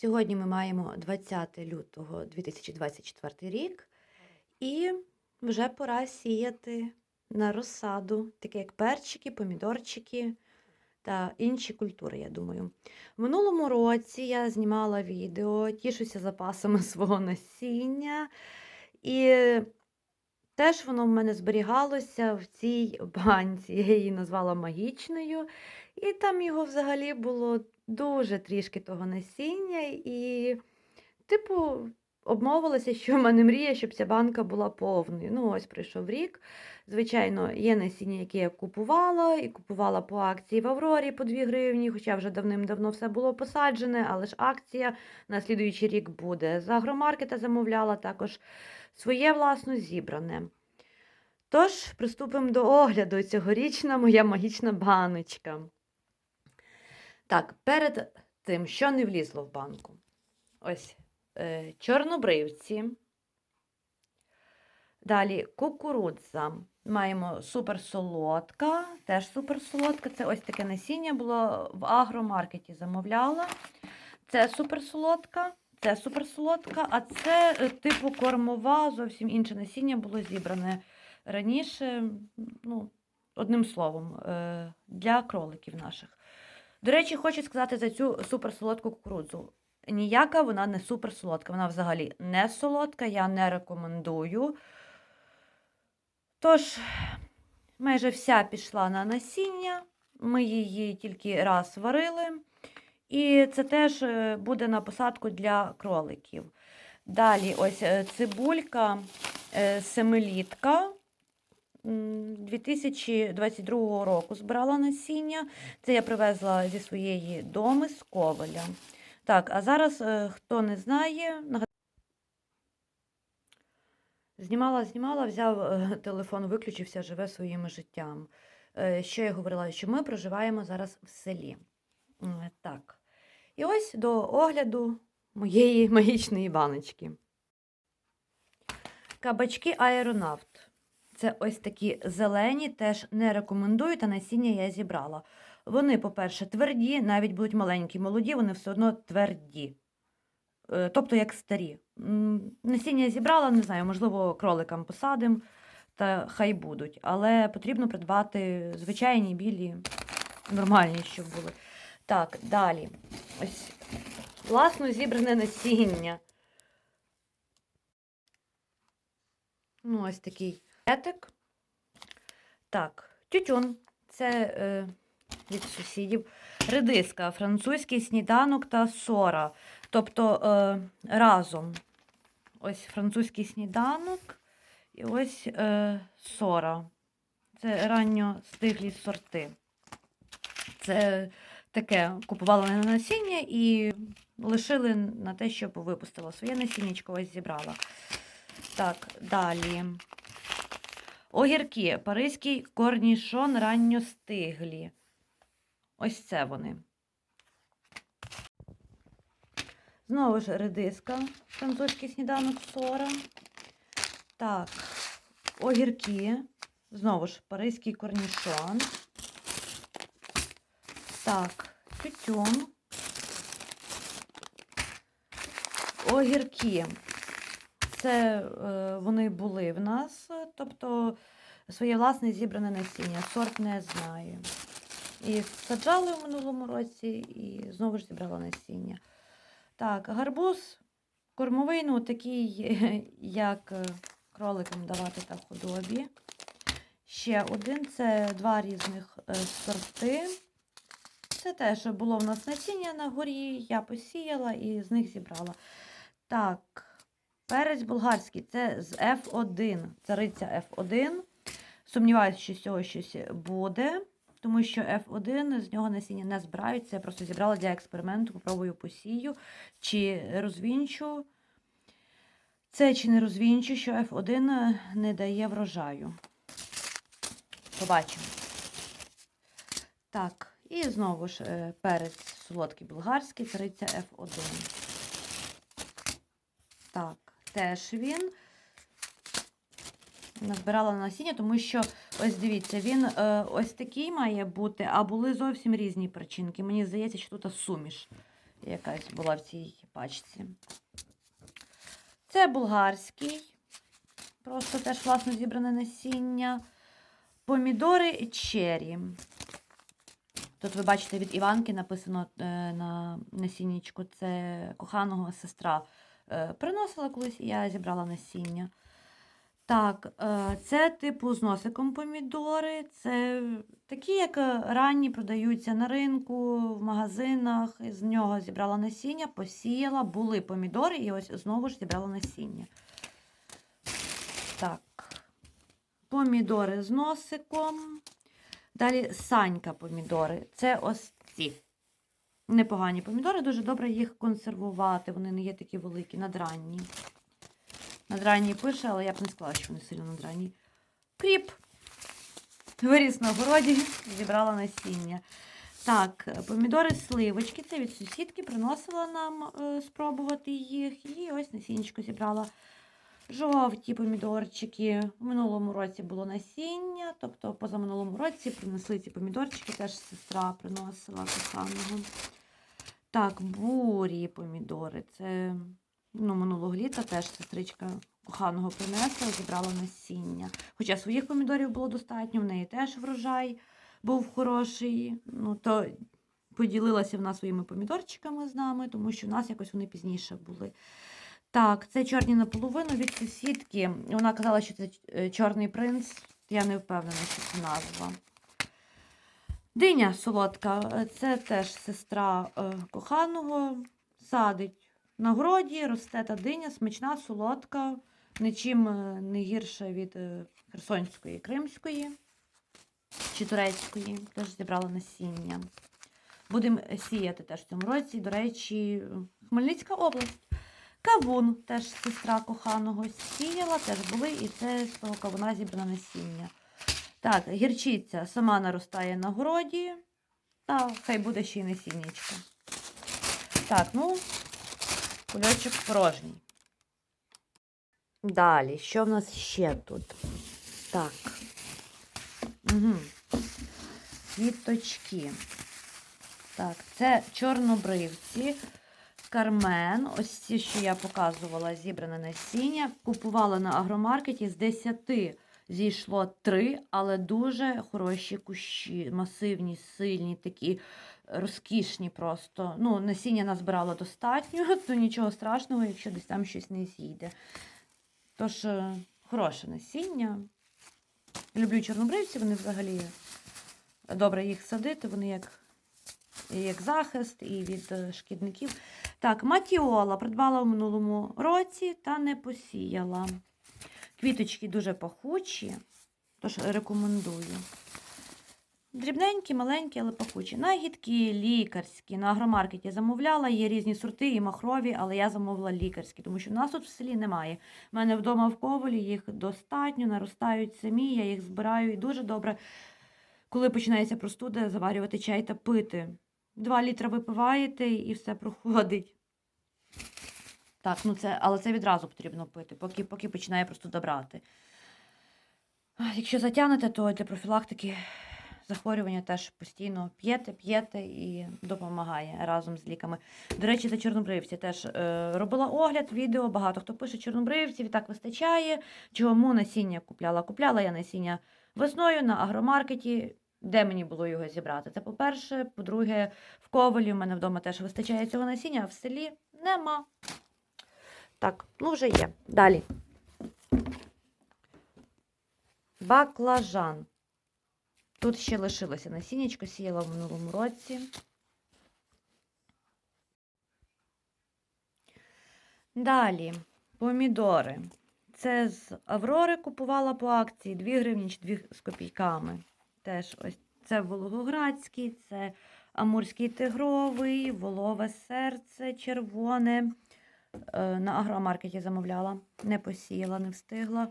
Сьогодні ми маємо 20 лютого 2024 рік, і вже пора сіяти на розсаду, таке як перчики, помідорчики та інші культури, я думаю. В минулому році я знімала відео, тішуся запасами свого насіння, і теж воно в мене зберігалося в цій банці. Я її назвала магічною, і там його взагалі було дуже трішки того насіння, і, типу, обмовилася, що в мене мрія, щоб ця банка була повною. Ну, ось прийшов рік. Звичайно, є насіння, яке я купувала, і купувала по акції в Аврорі по 2 гривні, хоча вже давним-давно все було посаджене, але ж акція на слідуючий рік буде. З агромаркета замовляла також своє власно зібране. Тож, приступимо до огляду. Цьогорічна моя магічна баночка. Так, перед тим, що не влізло в банку. Ось чорнобривці. Далі кукурудза. Маємо суперсолодка, теж суперсолодка. Це ось таке насіння було в агромаркеті замовляла. Це суперсолодка, це суперсолодка, а це е, типу кормова, зовсім інше насіння було зібране раніше. Ну, одним словом, е, для кроликів наших. До речі, хочу сказати за цю суперсолодку кукурудзу. Ніяка вона не суперсолодка, вона взагалі не солодка, я не рекомендую. Тож, майже вся пішла на насіння, ми її тільки раз варили. І це теж е, буде на посадку для кроликів. Далі, ось е, цибулька е, семилітка. 2022 року збирала насіння. Це я привезла зі своєї доми з Ковеля. Так, а зараз, е, хто не знає, знімала, знімала, взяв е, телефон, виключився, живе своїм життям. Е, Що я говорила? Що ми проживаємо зараз в селі. Так. І ось до огляду моєї магічної баночки. Кабачки аеронавт. Це ось такі зелені, теж не рекомендую, та насіння я зібрала. Вони, по-перше, тверді, навіть будуть маленькі, молоді, вони все одно тверді. Е, Тобто як старі. Насіння зібрала, не знаю, можливо, кроликам посадим, та хай будуть. Але потрібно придбати звичайні білі, нормальні, щоб були. Так, далі. Ось власно зібране насіння. Ну, ось такий етик. Так, тютюн. Це е, від сусідів. Редиска, французький сніданок та сора. Тобто е, разом. Ось французький сніданок і ось е, сора. Це ранньо стиглі сорти. Це таке купувала на насіння і лишили на те, щоб випустила своє насіннячко, ось зібрала. Так, далі. Огірки. Паризький корнішон ранньостиглі. Ось це вони. Знову ж редиска, французький сніданок сора. Так, огірки. Знову ж паризький корнішон. Так, тютюн. Огірки. Це е, вони були в нас, тобто своє власне зібране насіння. Сорт не знаю. І саджали в минулому році, і знову ж зібрала насіння. Так, гарбуз кормовий, ну такий, як е, кроликам давати та худобі. Ще один це два різних е, сорти. Це теж було в нас насіння на горі, я посіяла і з них зібрала. Так, перець болгарський це з F1, цариця F1. Сумніваюся, що з цього щось буде, тому що F1 з нього насіння не збирають. Я просто зібрала для експерименту, попробую посію, чи розвінчу. Це чи не розвінчу, що F1 не дає врожаю. Побачимо. Так, і знову ж е, перець солодкий болгарський, цариця F1. Так, теж він назбирала на насіння, тому що, ось дивіться, він е, ось такий має бути, а були зовсім різні причинки. Мені здається, що тут суміш. якась була в цій пачці. Це булгарський, просто теж власно зібране насіння. Помідори чері. Тут ви бачите від Іванки написано е, на насіннічку. Це коханого сестра е, приносила колись, і я зібрала насіння. Так, е, це типу з носиком помідори. Це такі, як ранні продаються на ринку, в магазинах. З нього зібрала насіння, посіяла, були помідори, і ось знову ж зібрала насіння. Так, помідори з носиком. Далі санька помідори. Це ось ці. Непогані помідори, дуже добре їх консервувати. Вони не є такі великі, надранні. Надранні пише, але я б не сказала, що вони сильно надранні. Кріп. Виріс на городі, зібрала насіння. Так, помідори сливочки. Це від сусідки приносила нам е, спробувати їх. І ось насіннячко зібрала. Жовті помідорчики. В минулому році було насіння, тобто позаминулому році принесли ці помідорчики, теж сестра приносила коханого. Так, бурі помідори. Це ну, минулого літа теж сестричка коханого принесла, зібрала насіння. Хоча своїх помідорів було достатньо, в неї теж врожай був хороший. Ну, то поділилася вона своїми помідорчиками з нами, тому що в нас якось вони пізніше були. Так, це чорні наполовину від сусідки. Вона казала, що це е, чорний принц. Я не впевнена, що це назва. Диня солодка, це теж сестра е, коханого. Садить на городі, росте та диня, смачна, солодка, нічим е, не гірша від е, херсонської, кримської чи турецької. Теж зібрала насіння. Будемо сіяти теж в цьому році. До речі, Хмельницька область. Кавун, теж сестра коханого сіяла, теж були, і це з того кавуна зібране насіння. Так, гірчиця сама наростає на городі, та хай буде ще й насіннячка. Так, ну, кульочок порожній. Далі, що в нас ще тут? Так. Угу. Квіточки. Так, це чорнобривці. Кармен, ось ці, що я показувала, зібране насіння. Купувала на агромаркеті з 10 зійшло 3, але дуже хороші кущі, масивні, сильні, такі розкішні просто. Ну, Насіння назбирала достатньо, то нічого страшного, якщо десь там щось не зійде. Тож, е, хороше насіння. Люблю чорнобривці, вони взагалі добре їх садити, вони як як захист, і від е, шкідників. Так, матіола придбала в минулому році та не посіяла. Квіточки дуже пахучі, тож рекомендую. Дрібненькі, маленькі, але пахучі. Нагідки лікарські. На агромаркеті замовляла, є різні сорти і махрові, але я замовила лікарські, тому що в нас тут в селі немає. У мене вдома в ковалі їх достатньо, наростають самі, я їх збираю і дуже добре, коли починається простуда, заварювати чай та пити. Два літра випиваєте і все проходить. Так, ну це, але це відразу потрібно пити, поки поки починає просто добрати. Якщо затягнете, то для профілактики захворювання теж постійно п'єте, п'єте і допомагає разом з ліками. До речі, за чорнобривці теж е, робила огляд, відео, багато хто пише чорнобривців, і так вистачає. Чому насіння купляла? Купляла я насіння весною на агромаркеті. Де мені було його зібрати? Це по-перше. По-друге, в ковалі в мене вдома теж вистачає цього насіння, а в селі нема. Так, ну вже є. Далі. Баклажан. Тут ще лишилося насіннячко, сіяла в минулому році. Далі, помідори. Це з Аврори купувала по акції 2 гривні чи 2 з копійками. Теж ось це Волгоградський, це Амурський тигровий, волове серце, червоне. Е, На агромаркеті замовляла, не посіяла, не встигла.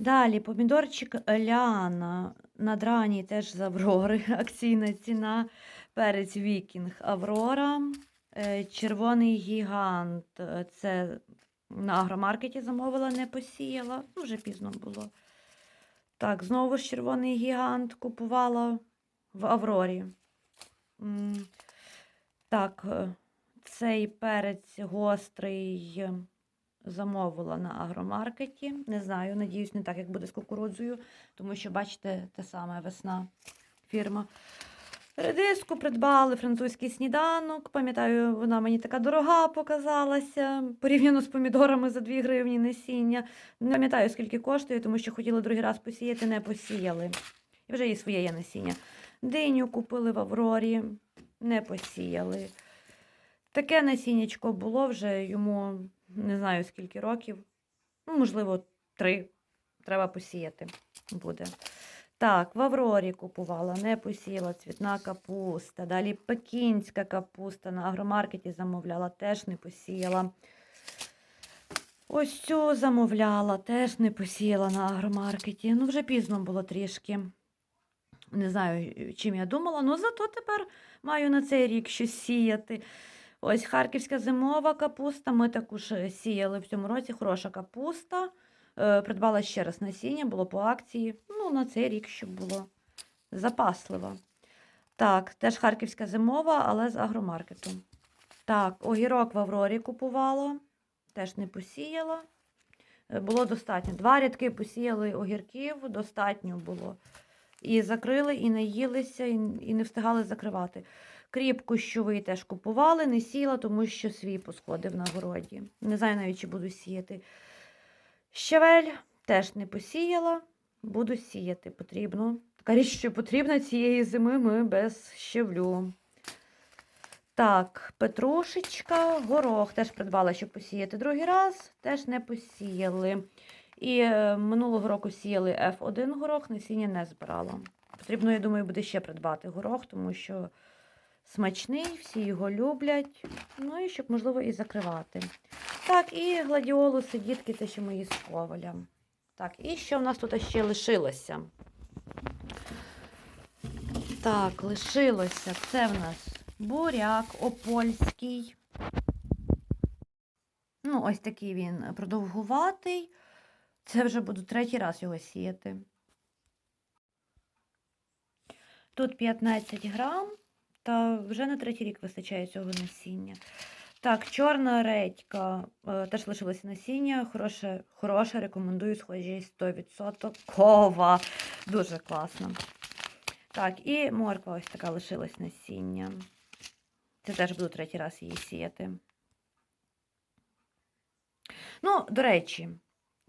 Далі помідорчик Ляна на драні теж з Аврори. Акційна ціна. Перець Вікінг Аврора. Е, Червоний гігант. е, Це На агромаркеті замовила, не посіяла. Ну, вже пізно було. Так, знову ж червоний гігант купувала в Аврорі. Так, е, цей перець гострий замовила на агромаркеті. Не знаю, надіюсь, не так, як буде з кукурудзою, тому що, бачите, те саме весна фірма. Редиску придбали французький сніданок. Пам'ятаю, вона мені така дорога показалася порівняно з помідорами за 2 гривні насіння. Не пам'ятаю, скільки коштує, тому що хотіли другий раз посіяти, не посіяли. І вже і своє є насіння. Диню купили в Аврорі, не посіяли. Таке насіннячко було вже йому не знаю скільки років. Ну, можливо, три. Треба посіяти буде. Так, в Аврорі купувала, не посіяла цвітна капуста. Далі пекінська капуста на агромаркеті замовляла, теж не посіяла. Ось цю замовляла, теж не посіяла на агромаркеті. Ну, вже пізно було трішки. Не знаю, чим я думала, ну зато тепер маю на цей рік щось сіяти. Ось харківська зимова капуста. Ми також сіяли в цьому році. Хороша капуста. Е, Придбала ще раз насіння, було по акції. Ну, на цей рік, щоб було запасливо. Так, теж харківська зимова, але з агромаркету. Так, огірок в Аврорі купувала, теж не посіяла. Е, Було достатньо. Два рядки посіяли огірків, достатньо було. І закрили, і наїлися, і, і не встигали закривати. Кріп кущовий теж купували, не сіяла, тому що свій посходив на городі. Не знаю навіть, чи буду сіяти. Щавель теж не посіяла, буду сіяти потрібно. Така річ, що потрібна цієї зими ми без щавлю. Так, петрушечка, горох теж придбала, щоб посіяти другий раз, теж не посіяли. І е, минулого року сіяли F1 горох, насіння не збирала. Потрібно, я думаю, буде ще придбати горох, тому що смачний, всі його люблять. Ну і щоб, можливо, і закривати. Так, і гладіолуси, дітки, те, що мої з коваля. Так, і що в нас тут ще лишилося? Так, лишилося. Це в нас буряк опольський. Ну, ось такий він продовгуватий. Це вже буду третій раз його сіяти. Тут 15 грам, та вже на третій рік вистачає цього насіння. Так, чорна редька, е, теж лишилося насіння, хороше, хороше, рекомендую схожість 100%. Кова. Дуже класно. Так, і морква ось така лишилась насіння. Це теж буду третій раз її сіяти. Ну, до речі,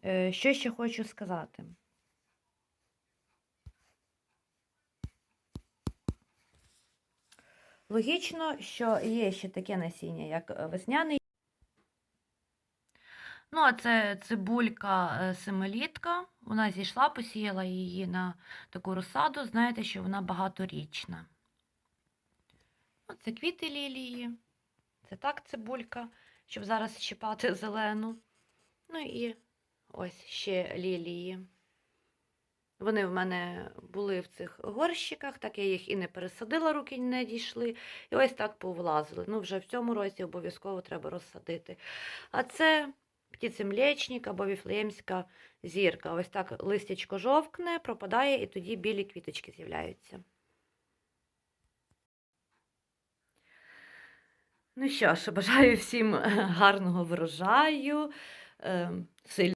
е, що ще хочу сказати. Логічно, що є ще таке насіння, як е, весняний. Ну, а це цибулька е, семилітка. Вона зійшла, посіяла її на таку розсаду. Знаєте, що вона багаторічна. Це квіти лілії. Це так цибулька, щоб зараз щипати зелену. Ну і ось ще лілії. Вони в мене були в цих горщиках, так я їх і не пересадила, руки не дійшли. І ось так повлазили. Ну, вже в цьому році обов'язково треба розсадити. А це птицемлечник або віфлеємська зірка. Ось так листячко жовкне, пропадає, і тоді білі квіточки з'являються. Ну що ж, бажаю всім гарного врожаю, ем, сильного.